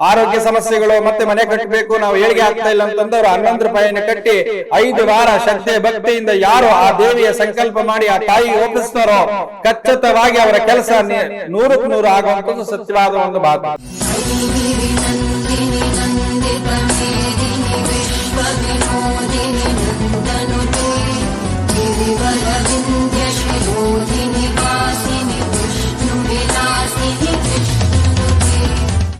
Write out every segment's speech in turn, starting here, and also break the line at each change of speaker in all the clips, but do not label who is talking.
ಆರೋಗ್ಯ ಸಮಸ್ಯೆಗಳು ಮತ್ತೆ ಮನೆ ಕಟ್ಟಬೇಕು ನಾವು ಏಳಿಗೆ ಆಗ್ತಾ ಇಲ್ಲ ಅಂತಂದವರು ಹನ್ನೊಂದು ರೂಪಾಯಿಯನ್ನು ಕಟ್ಟಿ ಐದು ವಾರ ಶ್ರದ್ಧೆ ಭಕ್ತಿಯಿಂದ ಯಾರು ಆ ದೇವಿಯ ಸಂಕಲ್ಪ ಮಾಡಿ ಆ ತಾಯಿ ಒಪ್ಪಿಸ್ತಾರೋ ಖಚಿತವಾಗಿ ಅವರ ಕೆಲಸ ನೂರಕ್ಕೆ ನೂರು ಆಗುವಂತದ್ದು ಸತ್ಯವಾದ ಒಂದು ಮಾತು.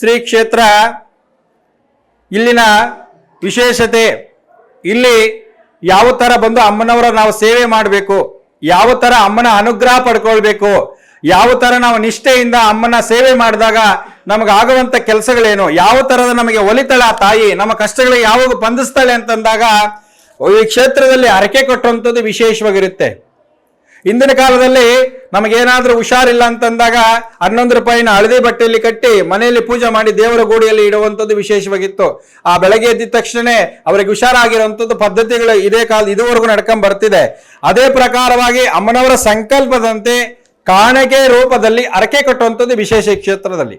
ಶ್ರೀ ಕ್ಷೇತ್ರ ಇಲ್ಲಿನ ವಿಶೇಷತೆ, ಇಲ್ಲಿ ಯಾವ ಥರ ಬಂದು ಅಮ್ಮನವರ ನಾವು ಸೇವೆ ಮಾಡಬೇಕು, ಯಾವ ಥರ ಅಮ್ಮನ ಅನುಗ್ರಹ ಪಡ್ಕೊಳ್ಬೇಕು, ಯಾವ ಥರ ನಾವು ನಿಷ್ಠೆಯಿಂದ ಅಮ್ಮನ ಸೇವೆ ಮಾಡಿದಾಗ ನಮಗಾಗುವಂಥ ಕೆಲಸಗಳೇನು, ಯಾವ ಥರದ ನಮಗೆ ಒಲಿತಾಳೆ ಆ ತಾಯಿ, ನಮ್ಮ ಕಷ್ಟಗಳಿಗೆ ಯಾವಾಗ ಬಂಧಿಸ್ತಾಳೆ ಅಂತಂದಾಗ ಈ ಕ್ಷೇತ್ರದಲ್ಲಿ ಹರಕೆ ಕೊಟ್ಟುವಂಥದ್ದು ವಿಶೇಷವಾಗಿರುತ್ತೆ. ಇಂದಿನ ಕಾಲದಲ್ಲಿ ನಮಗೇನಾದರೂ ಹುಷಾರಿಲ್ಲ ಅಂತಂದಾಗ ಹನ್ನೊಂದು ರೂಪಾಯಿನ ಹಳದಿ ಬಟ್ಟೆಯಲ್ಲಿ ಕಟ್ಟಿ ಮನೆಯಲ್ಲಿ ಪೂಜೆ ಮಾಡಿ ದೇವರ ಗೋಡಿಯಲ್ಲಿ ಇಡುವಂಥದ್ದು ವಿಶೇಷವಾಗಿತ್ತು. ಆ ಬೆಳಗ್ಗೆ ಎದ್ದಿದ ತಕ್ಷಣ ಅವರಿಗೆ ಹುಷಾರಾಗಿರುವಂಥದ್ದು ಪದ್ಧತಿಗಳು ಇದೇ ಕಾಲ ಇದುವರೆಗೂ ನಡ್ಕೊಂಡ್ ಬರ್ತಿದೆ. ಅದೇ ಪ್ರಕಾರವಾಗಿ ಅಮ್ಮನವರ ಸಂಕಲ್ಪದಂತೆ ಕಾಣಿಕೆ ರೂಪದಲ್ಲಿ ಅರಕೆ ಕಟ್ಟುವಂಥದ್ದು ವಿಶೇಷ ಕ್ಷೇತ್ರದಲ್ಲಿ.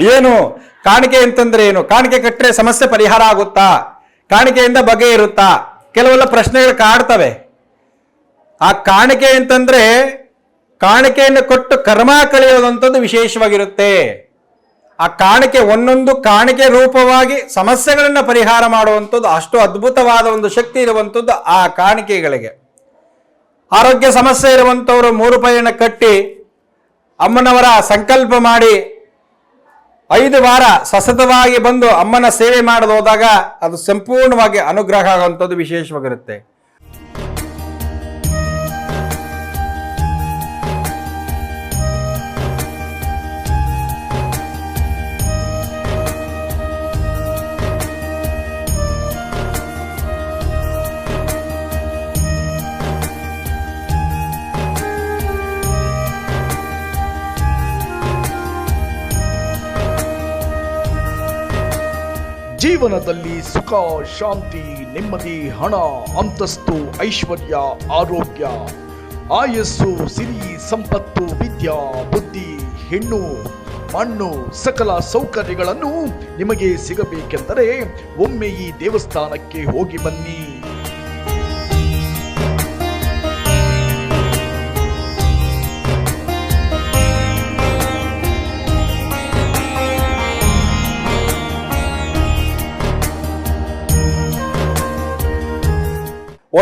ಏನು? ಕಾಣಿಕೆ ಅಂತಂದ್ರೆ ಏನು? ಕಾಣಿಕೆ ಕಟ್ಟರೆ ಸಮಸ್ಯೆ ಪರಿಹಾರ ಆಗುತ್ತಾ? ಕಾಣಿಕೆಯಿಂದ ಬಗೆ ಇರುತ್ತಾ? ಕೆಲವೆಲ್ಲ ಪ್ರಶ್ನೆಗಳು ಕಾಡ್ತವೆ. ಆ ಕಾಣಿಕೆ ಅಂತಂದ್ರೆ ಕಾಣಿಕೆಯನ್ನು ಕೊಟ್ಟು ಕರ್ಮ ಕಳೆಯೋದಂಥದ್ದು ವಿಶೇಷವಾಗಿರುತ್ತೆ. ಆ ಕಾಣಿಕೆ ಒಂದೊಂದು ಕಾಣಿಕೆ ರೂಪವಾಗಿ ಸಮಸ್ಯೆಗಳನ್ನು ಪರಿಹಾರ ಮಾಡುವಂಥದ್ದು ಅಷ್ಟು ಅದ್ಭುತವಾದ ಒಂದು ಶಕ್ತಿ ಇರುವಂಥದ್ದು ಆ ಕಾಣಿಕೆಗಳಿಗೆ. ಆರೋಗ್ಯ ಸಮಸ್ಯೆ ಇರುವಂಥವರು ಮೂರು ಕಟ್ಟಿ ಅಮ್ಮನವರ ಸಂಕಲ್ಪ ಮಾಡಿ ಐದು ವಾರ ಸಸತವಾಗಿ ಬಂದು ಅಮ್ಮನ ಸೇವೆ ಮಾಡಲು ಹೋದಾಗ ಅದು ಸಂಪೂರ್ಣವಾಗಿ ಅನುಗ್ರಹ ಆಗುವಂಥದ್ದು ವಿಶೇಷವಾಗಿರುತ್ತೆ.
ಜೀವನದಲ್ಲಿ ಸುಖ, ಶಾಂತಿ, ನೆಮ್ಮದಿ, ಹಣ, ಅಂತಸ್ತು, ಐಶ್ವರ್ಯ, ಆರೋಗ್ಯ, ಆಯಸ್ಸು, ಸಿರಿ, ಸಂಪತ್ತು, ವಿದ್ಯಾ, ಬುದ್ಧಿ, ಹೆಣ್ಣು, ಮಣ್ಣು, ಸಕಲ ಸೌಕರ್ಯಗಳನ್ನು ನಿಮಗೆ ಸಿಗಬೇಕೆಂದರೆ ಒಮ್ಮೆ ಈ ದೇವಸ್ಥಾನಕ್ಕೆ ಹೋಗಿ ಬನ್ನಿ.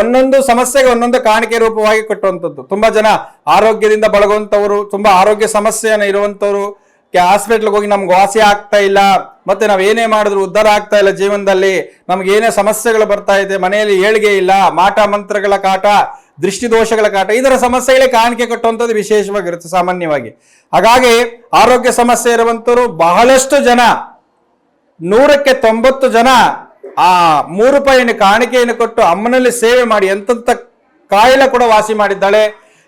ಒಂದೊಂದು ಸಮಸ್ಯೆಗೆ ಒಂದೊಂದು ಕಾಣಿಕೆ ರೂಪವಾಗಿ ಕಟ್ಟುವಂಥದ್ದು ತುಂಬಾ ಜನ ಆರೋಗ್ಯದಿಂದ ಬಳಗುವಂಥವ್ರು ತುಂಬಾ ಆರೋಗ್ಯ ಸಮಸ್ಯೆಯನ್ನು ಇರುವಂಥವ್ರು ಹಾಸ್ಪಿಟ್ಲ್ಗೆ ಹೋಗಿ ನಮ್ಗೆ ವಾಸಿ ಆಗ್ತಾ ಇಲ್ಲ, ಮತ್ತೆ ನಾವು ಏನೇ ಮಾಡಿದ್ರು ಉದ್ಧಾರ ಆಗ್ತಾ ಇಲ್ಲ ಜೀವನದಲ್ಲಿ, ನಮ್ಗೆ ಏನೇ ಸಮಸ್ಯೆಗಳು ಬರ್ತಾ ಇದೆ, ಮನೆಯಲ್ಲಿ ಏಳಿಗೆ ಇಲ್ಲ, ಮಾಟ ಮಂತ್ರಗಳ ಕಾಟ ದೃಷ್ಟಿದೋಷಗಳ ಕಾಟ ಇದರ ಸಮಸ್ಯೆಗಳೇ ಕಾಣಿಕೆ ಕಟ್ಟುವಂಥದ್ದು ವಿಶೇಷವಾಗಿರುತ್ತೆ ಸಾಮಾನ್ಯವಾಗಿ. ಹಾಗಾಗಿ ಆರೋಗ್ಯ ಸಮಸ್ಯೆ ಇರುವಂಥವ್ರು ಬಹಳಷ್ಟು ಜನ, ನೂರಕ್ಕೆ ತೊಂಬತ್ತು ಜನ ಆ ಮೂರು ರೂಪಾಯಿಯನ್ನು ಕಾಣಿಕೆಯನ್ನು ಕೊಟ್ಟು ಅಮ್ಮನಲ್ಲಿ ಸೇವೆ ಮಾಡಿ ಎಂತೆಂಥ ಕಾಯಿಲೆ ಕೂಡ ವಾಸಿ ಮಾಡಿದ್ದಾಳೆ,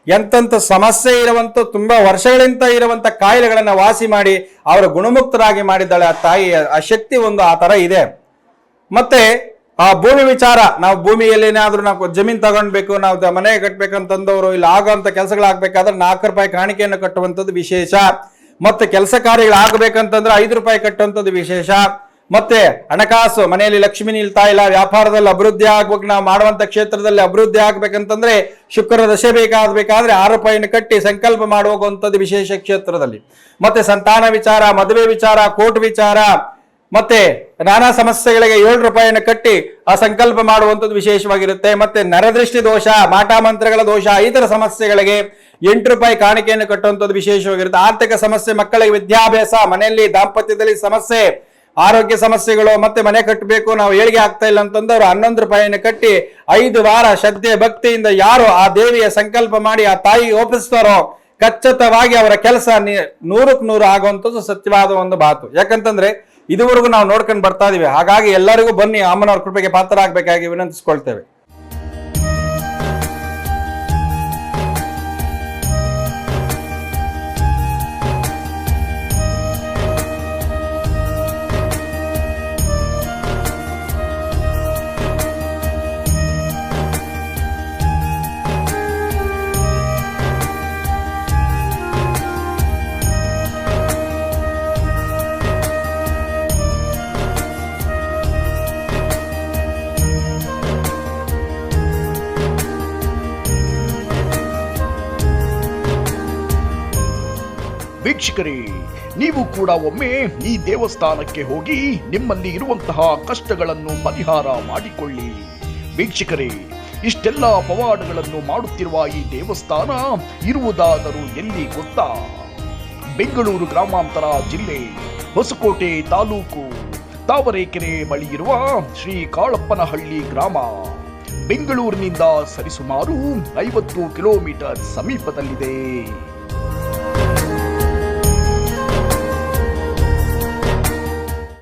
ಎಂತೆಂಥ ಸಮಸ್ಯೆ ಇರುವಂತ ತುಂಬಾ ವರ್ಷಗಳಿಂದ ಇರುವಂತ ಕಾಯಿಲೆಗಳನ್ನು ವಾಸಿ ಮಾಡಿ ಅವರ ಗುಣಮುಕ್ತರಾಗಿ ಮಾಡಿದ್ದಾಳೆ, ಆ ತಾಯಿ ಆ ಶಕ್ತಿ ಒಂದು ಆ ತರ ಇದೆ. ಮತ್ತೆ ಆ ಭೂಮಿ ವಿಚಾರ, ನಾವು ಭೂಮಿಯಲ್ಲಿ ಏನಾದ್ರೂ ನಾವು ಜಮೀನ್ ತಗೊಂಡ್ಬೇಕು, ನಾವು ಮನೆ ಕಟ್ಬೇಕಂತಂದವರು ಇಲ್ಲಿ ಆಗುವಂತ ಕೆಲಸಗಳಾಗಬೇಕಾದ್ರೆ ನಾಲ್ಕು ರೂಪಾಯಿ ಕಾಣಿಕೆಯನ್ನು ಕಟ್ಟುವಂಥದ್ದು ವಿಶೇಷ. ಮತ್ತೆ ಕೆಲಸ ಕಾರ್ಯಗಳಾಗಬೇಕಂತಂದ್ರೆ ಐದು ರೂಪಾಯಿ ಕಟ್ಟುವಂಥದ್ದು ವಿಶೇಷ. ಮತ್ತೆ ಹಣಕಾಸು, ಮನೆಯಲ್ಲಿ ಲಕ್ಷ್ಮಿ ನಿಲ್ತಾ ಇಲ್ಲ ವ್ಯಾಪಾರದಲ್ಲಿ ಅಭಿವೃದ್ಧಿ ಆಗ್ಬೇಕು, ನಾವು ಮಾಡುವಂತ ಕ್ಷೇತ್ರದಲ್ಲಿ ಅಭಿವೃದ್ಧಿ ಆಗ್ಬೇಕಂತಂದ್ರೆ ಶುಕ್ರ ದಶೆ ಬೇಕಾಗಬೇಕಾದ್ರೆ ಆರು ರೂಪಾಯಿನ ಕಟ್ಟಿ ಸಂಕಲ್ಪ ಮಾಡುವಂಥದ್ದು ವಿಶೇಷ ಕ್ಷೇತ್ರದಲ್ಲಿ. ಮತ್ತೆ ಸಂತಾನ ವಿಚಾರ, ಮದುವೆ ವಿಚಾರ, ಕೋರ್ಟ್ ವಿಚಾರ, ಮತ್ತೆ ನಾನಾ ಸಮಸ್ಯೆಗಳಿಗೆ ಏಳು ರೂಪಾಯಿಯನ್ನು ಕಟ್ಟಿ ಆ ಸಂಕಲ್ಪ ಮಾಡುವಂಥದ್ದು ವಿಶೇಷವಾಗಿರುತ್ತೆ. ಮತ್ತೆ ನರದೃಷ್ಟಿ ದೋಷ, ಮಾಟಾ ಮಂತ್ರಗಳ ದೋಷ ಇತರ ಸಮಸ್ಯೆಗಳಿಗೆ ಎಂಟು ರೂಪಾಯಿ ಕಾಣಿಕೆಯನ್ನು ಕಟ್ಟುವಂಥದ್ದು ವಿಶೇಷವಾಗಿರುತ್ತೆ. ಆರ್ಥಿಕ ಸಮಸ್ಯೆ, ಮಕ್ಕಳಿಗೆ ವಿದ್ಯಾಭ್ಯಾಸ, ಮನೆಯಲ್ಲಿ ದಾಂಪತ್ಯದಲ್ಲಿ ಸಮಸ್ಯೆ ಆರೋಗ್ಯ ಸಮಸ್ಯೆಗಳು ಮತ್ತೆ ಮನೆ ಕಟ್ಟಬೇಕು, ನಾವು ಏಳಿಗೆ ಆಗ್ತಾ ಇಲ್ಲ ಅಂತಂದವರು ಹನ್ನೊಂದು ರೂಪಾಯಿಯನ್ನು ಕಟ್ಟಿ ಐದು ವಾರ ಶ್ರದ್ಧೆ, ಭಕ್ತಿಯಿಂದ ಯಾರು ಆ ದೇವಿಯ ಸಂಕಲ್ಪ ಮಾಡಿ ಆ ತಾಯಿ ಒಪ್ಪಿಸ್ತಾರೋ ಖಚಿತವಾಗಿ ಅವರ ಕೆಲಸ ನೂರಕ್ಕೆ ನೂರು ಆಗುವಂಥದ್ದು ಸತ್ಯವಾದ ಒಂದು ಮಾತು. ಯಾಕಂತಂದ್ರೆ ಇದುವರೆಗೂ ನಾವು ನೋಡ್ಕೊಂಡು ಬರ್ತಾ ಇದೀವಿ. ಹಾಗಾಗಿ ಎಲ್ಲರಿಗೂ ಬನ್ನಿ, ಅಮ್ಮನವ್ರ ಕೃಪೆಗೆ ಪಾತ್ರರಾಗಬೇಕಾಗಿ ವಿನಂತಿಸ್ಕೊಳ್ತೇವೆ.
ವೀಕ್ಷಕರೇ, ನೀವು ಕೂಡ ಒಮ್ಮೆ ಈ ದೇವಸ್ಥಾನಕ್ಕೆ ಹೋಗಿ ನಿಮ್ಮಲ್ಲಿ ಇರುವಂತಹ ಕಷ್ಟಗಳನ್ನು ಪರಿಹಾರ ಮಾಡಿಕೊಳ್ಳಿ. ವೀಕ್ಷಕರೇ, ಇಷ್ಟೆಲ್ಲ ಪವಾಡಗಳನ್ನು ಮಾಡುತ್ತಿರುವ ಈ ದೇವಸ್ಥಾನ ಇರುವುದಾದರೂ ಎಲ್ಲಿ ಗೊತ್ತಾ? ಬೆಂಗಳೂರು ಗ್ರಾಮಾಂತರ ಜಿಲ್ಲೆ, ಹೊಸಕೋಟೆ ತಾಲೂಕು, ತಾವರೆಕೆರೆ ಬಳಿ ಇರುವ ಶ್ರೀ ಕಾಳಪ್ಪನಹಳ್ಳಿ ಗ್ರಾಮ. ಬೆಂಗಳೂರಿನಿಂದ ಸರಿಸುಮಾರು ಐವತ್ತು ಕಿಲೋಮೀಟರ್ ಸಮೀಪದಲ್ಲಿದೆ.